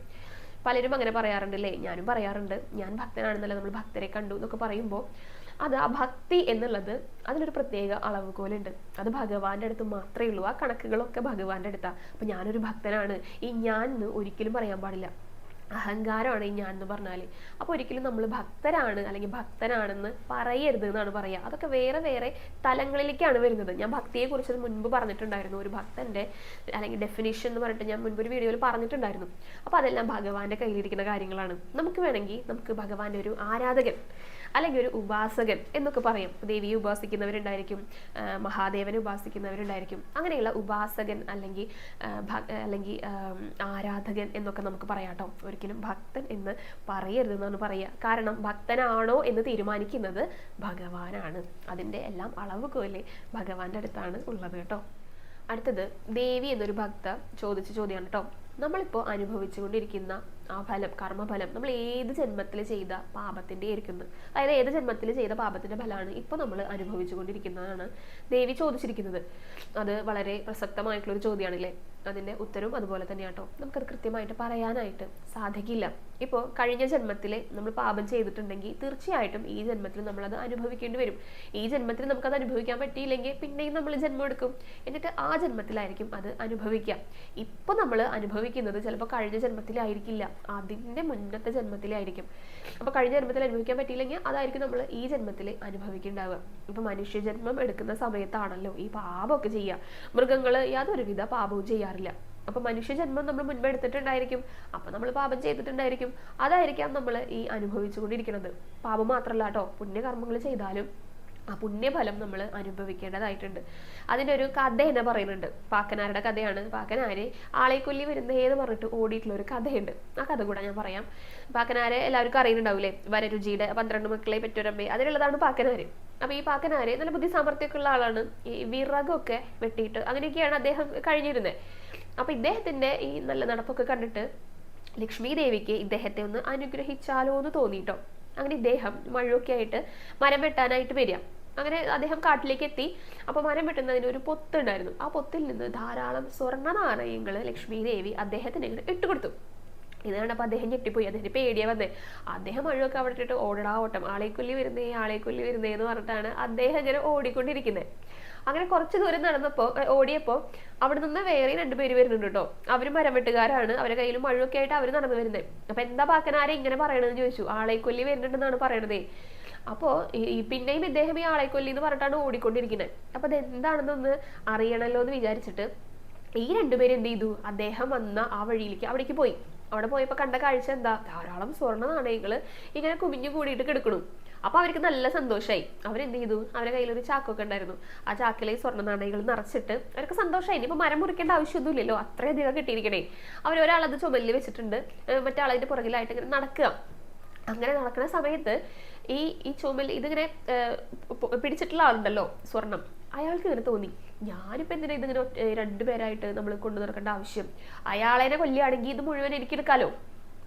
പലരും അങ്ങനെ പറയാറുണ്ടല്ലേ? ഞാനും പറയാറുണ്ട്. ഞാൻ ഭക്തനാണെന്നല്ല നമ്മൾ ഭക്തരെ കണ്ടു എന്നൊക്കെ പറയുമ്പോൾ അത് ആ ഭക്തി എന്നുള്ളത് അതിനൊരു പ്രത്യേക അളവുകോലുണ്ട്. അത് ഭഗവാന്റെ അടുത്ത് മാത്രമേ ഉള്ളൂ. ആ കണക്കുകളൊക്കെ ഭഗവാന്റെ അടുത്താ. അപ്പൊ ഞാനൊരു ഭക്തനാണ്. ഈ ഞാൻ ഒരിക്കലും പറയാൻ പാടില്ല. അഹങ്കാരമാണ് ഈ ഞാൻ എന്ന് പറഞ്ഞാൽ അപ്പോൾ ഒരിക്കലും നമ്മൾ ഭക്തരാണ് അല്ലെങ്കിൽ ഭക്തനാണെന്ന് പറയരുത് എന്നാണ് പറയുക അതൊക്കെ വേറെ വേറെ തലങ്ങളിലേക്കാണ് വരുന്നത്. ഞാൻ ഭക്തിയെ കുറിച്ച് മുൻപ് പറഞ്ഞിട്ടുണ്ടായിരുന്നു. ഒരു ഭക്തന്റെ അല്ലെങ്കിൽ ഡെഫിനേഷൻ എന്ന് പറഞ്ഞിട്ട് ഞാൻ മുൻപ് ഒരു വീഡിയോയിൽ പറഞ്ഞിട്ടുണ്ടായിരുന്നു. അപ്പോൾ അതെല്ലാം ഭഗവാന്റെ കയ്യിലിരിക്കുന്ന കാര്യങ്ങളാണ്. നമുക്ക് വേണമെങ്കിൽ നമുക്ക് ഭഗവാന്റെ ഒരു ആരാധകൻ അല്ലെങ്കിൽ ഒരു ഉപാസകൻ എന്നൊക്കെ പറയും. ദേവിയെ ഉപാസിക്കുന്നവരുണ്ടായിരിക്കും മഹാദേവനെ ഉപാസിക്കുന്നവരുണ്ടായിരിക്കും. അങ്ങനെയുള്ള ഉപാസകൻ അല്ലെങ്കിൽ അല്ലെങ്കിൽ ആരാധകൻ എന്നൊക്കെ നമുക്ക് പറയാം കേട്ടോ. ഒരിക്കലും ഭക്തൻ എന്ന് പറയരുതെന്നാണ് പറയുക. കാരണം ഭക്തനാണോ എന്ന് തീരുമാനിക്കുന്നത് ഭഗവാനാണ്. അതിന്റെ എല്ലാം അളവുകോൽ ഭഗവാന്റെ അടുത്താണ് ഉള്ളത് കേട്ടോ. അടുത്തത് ദേവി എന്നൊരു ഭക്ത ചോദിച്ച ചോദ്യമാണ് കേട്ടോ. നമ്മളിപ്പോൾ അനുഭവിച്ചുകൊണ്ടിരിക്കുന്ന ആ ഫലം കർമ്മഫലം നമ്മൾ ഏത് ജന്മത്തിൽ ചെയ്ത പാപത്തിന്റെ ആയിരിക്കുന്നത് അതായത് ഏത് ജന്മത്തിൽ ചെയ്ത പാപത്തിന്റെ ഫലമാണ് ഇപ്പോൾ നമ്മൾ അനുഭവിച്ചുകൊണ്ടിരിക്കുന്നതാണ്. ദേവി ചോദിച്ചിരിക്കുന്നത്. അത് വളരെ പ്രസക്തമായിട്ടുള്ളൊരു ചോദ്യമാണല്ലേ? അതിന്റെ ഉത്തരവും അതുപോലെ തന്നെ തന്നെയാട്ടോ. നമുക്കത് കൃത്യമായിട്ട് പറയാനായിട്ട് സാധിക്കില്ല. ഇപ്പോൾ കഴിഞ്ഞ ജന്മത്തിൽ നമ്മൾ പാപം ചെയ്തിട്ടുണ്ടെങ്കിൽ തീർച്ചയായിട്ടും ഈ ജന്മത്തിൽ നമ്മളത് അനുഭവിക്കേണ്ടി വരും. ഈ ജന്മത്തിൽ നമുക്കത് അനുഭവിക്കാൻ പറ്റിയില്ലെങ്കിൽ പിന്നെയും നമ്മൾ ജന്മം എടുക്കും. എന്നിട്ട് ആ ജന്മത്തിലായിരിക്കും അത് അനുഭവിക്കുക. ഇപ്പോൾ നമ്മൾ അനുഭവിക്കുന്നത് ചിലപ്പോൾ കഴിഞ്ഞ ജന്മത്തിലായിരിക്കില്ല. അതിന്റെ മുന്നത്തെ ജന്മത്തിലായിരിക്കും. അപ്പോൾ കഴിഞ്ഞ ജന്മത്തിൽ അനുഭവിക്കാൻ പറ്റിയില്ലെങ്കിൽ അതായിരിക്കും നമ്മൾ ഈ ജന്മത്തിൽ അനുഭവിക്കുന്നുണ്ടാവുക ഇപ്പോൾ മനുഷ്യ ജന്മം എടുക്കുന്ന സമയത്താണല്ലോ ഈ പാപമൊക്കെ ചെയ്യുക. മൃഗങ്ങൾ യാതൊരുവിധ പാപവും ചെയ്യാറില്ല. അപ്പൊ മനുഷ്യ ജന്മം നമ്മൾ മുൻപ് എടുത്തിട്ടുണ്ടായിരിക്കും. അപ്പൊ നമ്മൾ പാപം ചെയ്തിട്ടുണ്ടായിരിക്കും. അതായിരിക്കാം നമ്മൾ ഈ അനുഭവിച്ചുകൊണ്ടിരിക്കുന്നത് പാപം മാത്രമല്ല കേട്ടോ പുണ്യകർമ്മങ്ങൾ ചെയ്താലും ആ പുണ്യഫലം നമ്മൾ അനുഭവിക്കേണ്ടതായിട്ടുണ്ട്. അതിന്റെ ഒരു കഥ എന്നെ പറയുന്നുണ്ട്. പാക്കനാരുടെ കഥയാണ്. പാക്കനാരെ ആളെ കൊല്ലി വരുന്നേ എന്ന് പറഞ്ഞിട്ട് ഓടിയിട്ടുള്ള ഒരു കഥയുണ്ട്. ആ കഥ കൂടെ ഞാൻ പറയാം. പാക്കനാരെ എല്ലാവർക്കും അറിയുന്നുണ്ടാവില്ലേ വരരുചിയുടെ പന്ത്രണ്ട് മക്കളെ പെറ്റൊരമ്മേ അതിലുള്ളതാണ് പാക്കനാര്. അപ്പൊ ഈ പാക്കനാര് നല്ല ബുദ്ധി സാമർത്ഥ്യമൊക്കെ ഉള്ള ആളാണ്. ഈ വിറകൊക്കെ വെട്ടിയിട്ട് അങ്ങനെയൊക്കെയാണ് അദ്ദേഹം കഴിഞ്ഞിരുന്നത് അപ്പൊ ഇദ്ദേഹത്തിന്റെ ഈ നല്ല നടപ്പൊക്കെ കണ്ടിട്ട് ലക്ഷ്മി ദേവിക്ക് ഇദ്ദേഹത്തെ ഒന്ന് അനുഗ്രഹിച്ചാലോ എന്ന് തോന്നിട്ടോ? അങ്ങനെ ഇദ്ദേഹം മഴയൊക്കെ ആയിട്ട് മരം വെട്ടാനായിട്ട് വരിക. അങ്ങനെ അദ്ദേഹം കാട്ടിലേക്ക് എത്തി. അപ്പൊ മരം വെട്ടുന്നതിന് ഒരു പൊത്തുണ്ടായിരുന്നു ആ പൊത്തിൽ നിന്ന് ധാരാളം സ്വർണ നാണയങ്ങൾ ലക്ഷ്മി ദേവി അദ്ദേഹത്തിന് ഇങ്ങനെ ഇട്ടുകൊടുത്തു ഇത് കണ്ടപ്പോൾ അദ്ദേഹം ഞെട്ടിപ്പോയി. അദ്ദേഹത്തിന് പേടിയാ വന്നേ. അദ്ദേഹം മഴയൊക്കെ അവിടെ ഇട്ടിട്ട് ഓടടാ ഓട്ടം. ആളെ കൊല്ലി വരുന്നേ ആളെ കൊല്ലി വരുന്നേ എന്ന് പറഞ്ഞിട്ടാണ് അദ്ദേഹം ഇങ്ങനെ ഓടിക്കൊണ്ടിരിക്കുന്നത് അങ്ങനെ കുറച്ച് ദൂരം നടന്നപ്പോൾ ഓടിയപ്പോൾ അവിടെ നിന്ന് വേറെ രണ്ടുപേര് വരുന്നുണ്ട് കേട്ടോ അവർ മരവെട്ടുകാരാണ്. അവരെ അവരുടെ കയ്യിൽ മഴയൊക്കെ ആയിട്ട് അവർ നടന്നു വരുന്നത് അപ്പൊ എന്താ പാക്കനാരെ ഇങ്ങനെ പറയണതെന്ന് ചോദിച്ചു. ആളെ കൊല്ലി വരുന്നുണ്ടെന്നാണ് പറയണതേ. അപ്പോ ഈ- പിന്നെയും ഇദ്ദേഹം ഈ ആളെ കൊല്ലി എന്ന് പറഞ്ഞിട്ടാണ് ഓടിക്കൊണ്ടിരിക്കുന്നത് അപ്പൊ അത് എന്താണെന്നൊന്ന് അറിയണല്ലോ എന്ന് വിചാരിച്ചിട്ട് ഈ രണ്ടുപേരും എന്ത് ചെയ്തു? അദ്ദേഹം വന്ന ആ വഴിയിലേക്ക് അവിടേക്ക് പോയി. അവിടെ പോയപ്പോ കണ്ട കാഴ്ച എന്താ? ധാരാളം സ്വർണ നാണയങ്ങൾ ഇങ്ങനെ കുമിഞ്ഞു കൂടിയിട്ട് കിടക്കണു. അപ്പൊ അവർക്ക് നല്ല സന്തോഷമായി അവരെന്ത് ചെയ്തു അവരുടെ കയ്യിൽ ഒരു ചാക്കൊക്കെ ഉണ്ടായിരുന്നു. ആ ചാക്കിലെ സ്വർണ നാണയങ്ങൾ നിറച്ചിട്ട് അവർക്ക് സന്തോഷമായി ഇനിയിപ്പോ മരം മുറിക്കേണ്ട ആവശ്യമൊന്നുമില്ലല്ലോ. അത്രയധികം കിട്ടിയിരിക്കണേ. അവർ ഒരാളത് ചുമലിൽ വെച്ചിട്ടുണ്ട്. മറ്റാളതിന്റെ പുറകിലായിട്ട് ഇങ്ങനെ നടക്കുക. അങ്ങനെ നടക്കുന്ന സമയത്ത് ഈ ഈ ചുമൽ ഇതിങ്ങനെ പിടിച്ചിട്ടുള്ള ആളുണ്ടല്ലോ സ്വർണം. അയാൾക്ക് ഇങ്ങനെ തോന്നി. ഞാനിപ്പോ എന്തിനാ ഇതിങ്ങനെ രണ്ടുപേരായിട്ട് നമ്മൾ കൊണ്ടു നടക്കേണ്ട ആവശ്യം? അയാളെ കൊല്ലുകയാണെങ്കിൽ ഇത് മുഴുവൻ എനിക്ക് എടുക്കാലോ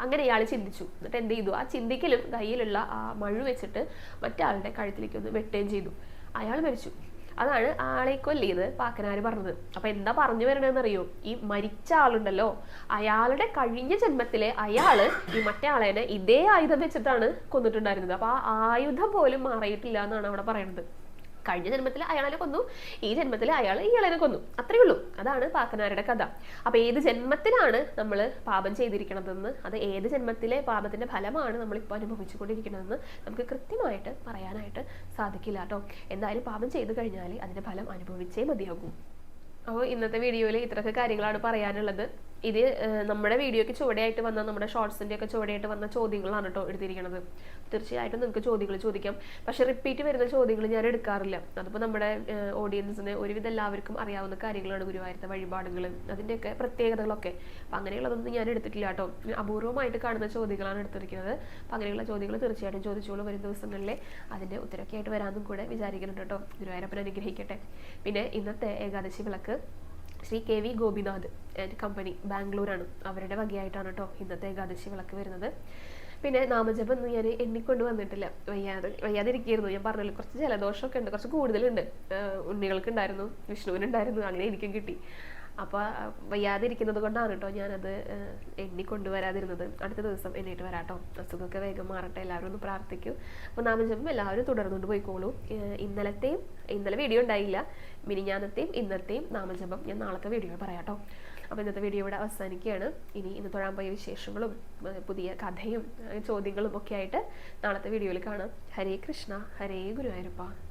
അങ്ങനെ ഇയാൾ ചിന്തിച്ചു. എന്നിട്ട് എന്ത് ചെയ്തു? ആ ചിന്തിക്കലും കയ്യിലുള്ള ആ മഴു വെച്ചിട്ട് മറ്റാളുടെ കഴുത്തിലേക്ക് ഒന്ന് വെട്ടുകയും ചെയ്തു. അയാൾ മരിച്ചു. അതാണ് ആളെ കൊല്ലിയത് പാക്കനാര് പറഞ്ഞത്. അപ്പൊ എന്താ പറഞ്ഞു വരണമെന്ന് അറിയോ ഈ മരിച്ച ആളുണ്ടല്ലോ. അയാളുടെ കഴിഞ്ഞ ജന്മത്തിലെ അയാൾ ഈ മറ്റേ ആളേനെ ഇതേ ആയുധം വെച്ചിട്ടാണ് കൊന്നിട്ടുണ്ടായിരുന്നത്. അപ്പൊ ആ ആയുധം പോലും മാറിയിട്ടില്ല എന്നാണ് അവിടെ പറയുന്നത് കഴിഞ്ഞ ജന്മത്തിൽ അയാളെ കൊന്നു ഈ ജന്മത്തിൽ അയാൾ ഇയാളെ കൊന്നു. അത്രയേ ഉള്ളൂ. അതാണ് പാക്കനാരുടെ കഥ. അപ്പൊ ഏത് ജന്മത്തിലാണ് നമ്മൾ പാപം ചെയ്തിരിക്കണതെന്ന് അത് ഏത് ജന്മത്തിലെ പാപത്തിന്റെ ഫലമാണ് നമ്മൾ ഇപ്പോൾ അനുഭവിച്ചുകൊണ്ടിരിക്കണതെന്ന് നമുക്ക് കൃത്യമായിട്ട് പറയാനായിട്ട് സാധിക്കില്ല കേട്ടോ. എന്തായാലും പാപം ചെയ്തു കഴിഞ്ഞാൽ അതിന്റെ ഫലം അനുഭവിച്ചേ മതിയാകൂ. അപ്പോൾ ഇന്നത്തെ വീഡിയോയിൽ ഇത്രയൊക്കെ കാര്യങ്ങളാണ് പറയാനുള്ളത്. ഇത് നമ്മുടെ വീഡിയോയ്ക്ക് ചുവടെയായിട്ട് വന്ന നമ്മുടെ ഷോർട്സിന്റെ ഒക്കെ ചുവടെയായിട്ട് വന്ന ചോദ്യങ്ങളാണ് കേട്ടോ എടുത്തിരിക്കുന്നത് തീർച്ചയായിട്ടും നിങ്ങൾക്ക് ചോദ്യങ്ങൾ ചോദിക്കാം. പക്ഷെ റിപ്പീറ്റ് വരുന്ന ചോദ്യങ്ങൾ ഞാൻ എടുക്കാറില്ല. അതിപ്പോൾ നമ്മുടെ ഓഡിയൻസിന് ഒരുവിധം എല്ലാവർക്കും അറിയാവുന്ന കാര്യങ്ങളാണ് ഗുരുവായൂരത്തെ വഴിപാടുകൾ അതിന്റെയൊക്കെ പ്രത്യേകതകളൊക്കെ. അപ്പം അങ്ങനെയുള്ളതൊന്നും ഞാൻ എടുത്തിട്ടില്ല കേട്ടോ അപൂർവമായിട്ട് കാണുന്ന ചോദ്യങ്ങളാണ് എടുത്തിരിക്കുന്നത്. അപ്പം അങ്ങനെയുള്ള ചോദ്യങ്ങൾ തീർച്ചയായിട്ടും ചോദിച്ചോളൂ വരും ദിവസങ്ങളിൽ അതിന്റെ ഉത്തരമൊക്കെ ആയിട്ട് വരാമെന്നും കൂടെ വിചാരിക്കുന്നുണ്ട് കേട്ടോ ഗുരുവായൂരപ്പൻ അനുഗ്രഹിക്കട്ടെ. പിന്നെ ഇന്നത്തെ ഏകാദശി വിളക്ക്. Shri K V Gopinath and company ബാംഗ്ലൂരാണ്. അവരുടെ വകയായിട്ടാണ് കേട്ടോ ഇന്നത്തെ ഏകാദശി വിളക്ക് വരുന്നത്. പിന്നെ നാമജപം ഒന്നും ഞാൻ എണ്ണിക്കൊണ്ട് വന്നിട്ടില്ല. വയ്യാതെ വയ്യാതിരിക്കുന്നു ഞാൻ പറഞ്ഞല്ലോ കുറച്ച് ജലദോഷമൊക്കെ ഉണ്ട് കുറച്ച് കൂടുതലുണ്ട്. ഉണ്ണികൾക്ക് ഉണ്ടായിരുന്നു വിഷ്ണുവിനുണ്ടായിരുന്നു അങ്ങനെ എനിക്കും കിട്ടി. അപ്പോൾ വയ്യാതിരിക്കുന്നത് കൊണ്ടാണ് കേട്ടോ ഞാനത് എണ്ണി കൊണ്ടുവരാതിരുന്നത്. അടുത്ത ദിവസം എണ്ണീട്ട് വരാട്ടോ. അസുഖമൊക്കെ വേഗം മാറട്ടെ. എല്ലാവരും ഒന്ന് പ്രാർത്ഥിക്കൂ. അപ്പോൾ നാമജപം എല്ലാവരും തുടർന്നുകൊണ്ട് പോയിക്കോളൂ. ഇന്നലത്തെയും ഇന്നലെ വീഡിയോ ഉണ്ടായില്ല. മിനിഞ്ഞാനത്തെയും ഇന്നത്തെയും നാമജപം ഞാൻ നാളത്തെ വീഡിയോ പറയാട്ടോ. അപ്പോൾ ഇന്നത്തെ വീഡിയോ ഇവിടെ അവസാനിക്കുകയാണ്. ഇനി ഇന്ന് തൊഴാൻ പോയ വിശേഷങ്ങളും പുതിയ കഥയും ചോദ്യങ്ങളും ഒക്കെ ആയിട്ട് നാളത്തെ വീഡിയോയിൽ കാണാം. ഹരേ കൃഷ്ണ ഹരേ ഗുരുവായൂരപ്പ.